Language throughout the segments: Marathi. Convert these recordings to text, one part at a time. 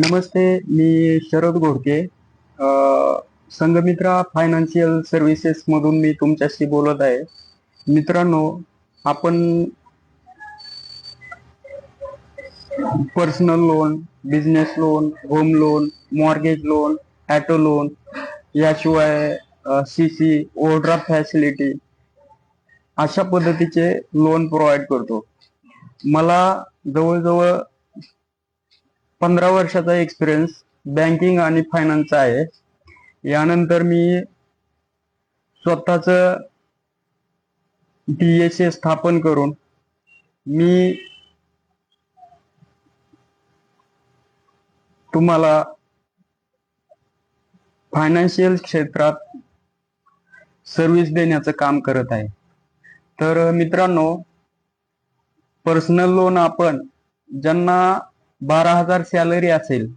नमस्ते मी शरद घोडके. संगमित्रा संघमित्रा फायनान्शियल सर्व्हिसेसमधून मी तुमच्याशी बोलत आहे. मित्रांनो आपण personal loan business loan home loan mortgage loan auto loan याशिवाय सी सी ओव्हरड्राफ्ट फॅसिलिटी अशा पद्धतीचे लोन प्रोव्हाइड करतो. मला जवळजवळ पंधरा वर्षाचा एक्सपिरियन्स बँकिंग आणि फायनान्सचा आहे. यानंतर मी स्वतःच डी एस ए स्थापन करून मी तुम्हाला फायनान्शियल क्षेत्रात सर्व्हिस देण्याचं काम करत आहे. तर मित्रांनो पर्सनल लोन आपण ज्यांना बारा हजार सॅलरी असेल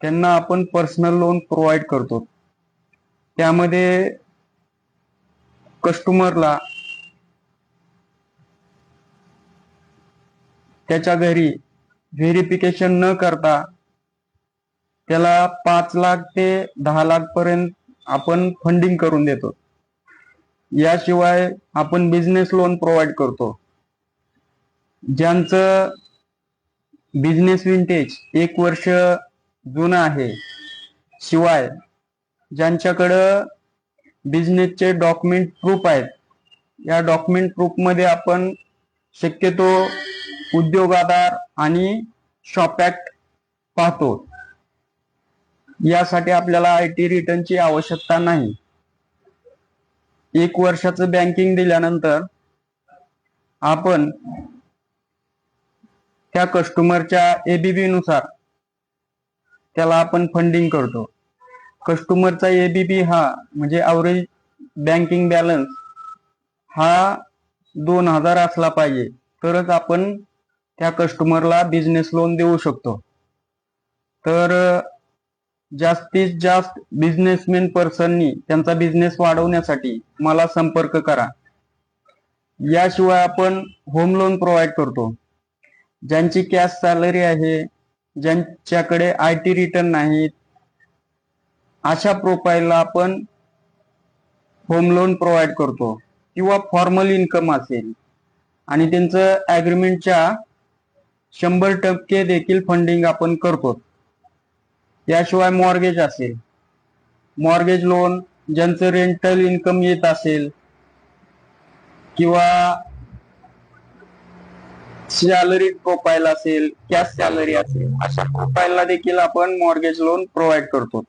त्यांना आपण पर्सनल लोन प्रोव्हाइड करतो. त्यामध्ये कस्टमरला त्याच्या घरी व्हेरिफिकेशन न करता त्याला पाच लाख ते दहा लाख पर्यंत आपण फंडिंग करून देतो. याशिवाय आपण बिझनेस लोन प्रोव्हाइड करतो. ज्यांचं बिझनेस विंटेज एक वर्ष जुनं आहे. शिवाय ज्यांच्याकडं बिझनेसचे डॉक्युमेंट प्रूफ आहेत या डॉक्युमेंट प्रूफमध्ये आपण शक्यतो उद्योग आधार आणि शॉप ऍक्ट पाहतो. यासाठी आपल्याला आय टी रिटर्नची आवश्यकता नाही. एक वर्षाचं बँकिंग दिल्यानंतर आपण त्या कस्टमरच्या एबीबी नुसार त्याला आपण फंडिंग करतो. कस्टमरचा एबीबी हा म्हणजे अवरेज बँकिंग बॅलन्स हा दोन हजार असला पाहिजे. तरच आपण त्या कस्टमरला बिझनेस लोन देऊ शकतो. तर जास्तीत जास्त बिझनेसमॅन पर्सननी त्यांचा बिझनेस वाढवण्यासाठी मला संपर्क करा. याशिवाय आपण होम लोन प्रोव्हाइड करतो. ज्यांची कॅश सॅलरी आहे ज्यांच्याकडे आय टी रिटर्न नाहीत अशा प्रोफाईलला आपण होम लोन प्रोव्हाइड करतो किंवा फॉर्मल इन्कम असेल. आणि त्यांचं ॲग्रीमेंटच्या शंभर टक्के देखील फंडिंग आपण करतो. याशिवाय मॉर्गेज असेल. मॉर्गेज लोन ज्यांचं रेंटल इन्कम येत असेल किंवा सॅलरी प्रोफाईल असेल कॅश सॅलरी असेल अशा प्रोफाईलला देखील आपण मॉर्गेज लोन प्रोव्हाइड करतो.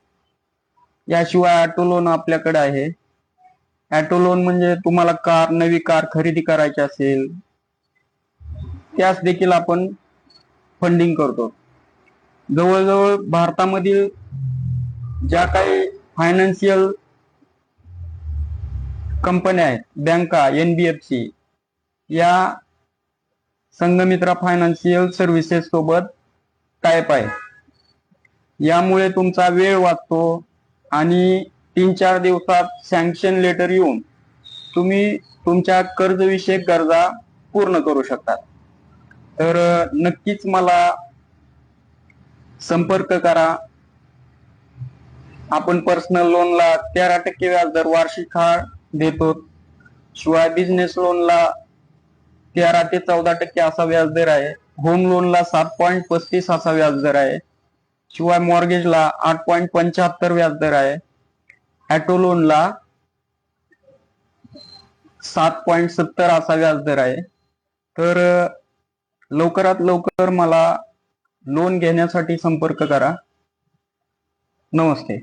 याशिवाय ऑटो लोन आपल्याकडे आहे. ऑटो लोन म्हणजे तुम्हाला कार नवी कार खरेदी करायची असेल त्यास देखील आपण फंडिंग करतो. जवळजवळ भारतामधील ज्या काही फायनान्शियल कंपन्या आहेत बँका एनबीएफसी या संघमित्रा फायनान्शियल सर्व्हिसेस सोबत टायप आहे यामुळे तुमचा वेळ वाचतो आणि तीन चार दिवसात सँक्शन लेटर येऊन तुम्ही तुमच्या कर्जविषयक गरजा पूर्ण करू शकता. तर नक्कीच मला संपर्क करा. आपण पर्सनल लोनला तेरा टक्के व्याजदर वार्षिक हा देतो. शिवाय बिझनेस लोनला तेरा ते चौदा टक्के असा व्याजदर आहे. होम लोनला सात पॉईंट पस्तीस असा व्याजदर आहे. शिवाय मॉर्गेजला आठ पॉईंट पंच्याहत्तर व्याजदर आहे. ॲटो लोनला सात पॉईंट सत्तर असा व्याजदर आहे. तर लवकरात लवकर मला लोन घेण्यासाठी संपर्क करा. नमस्ते.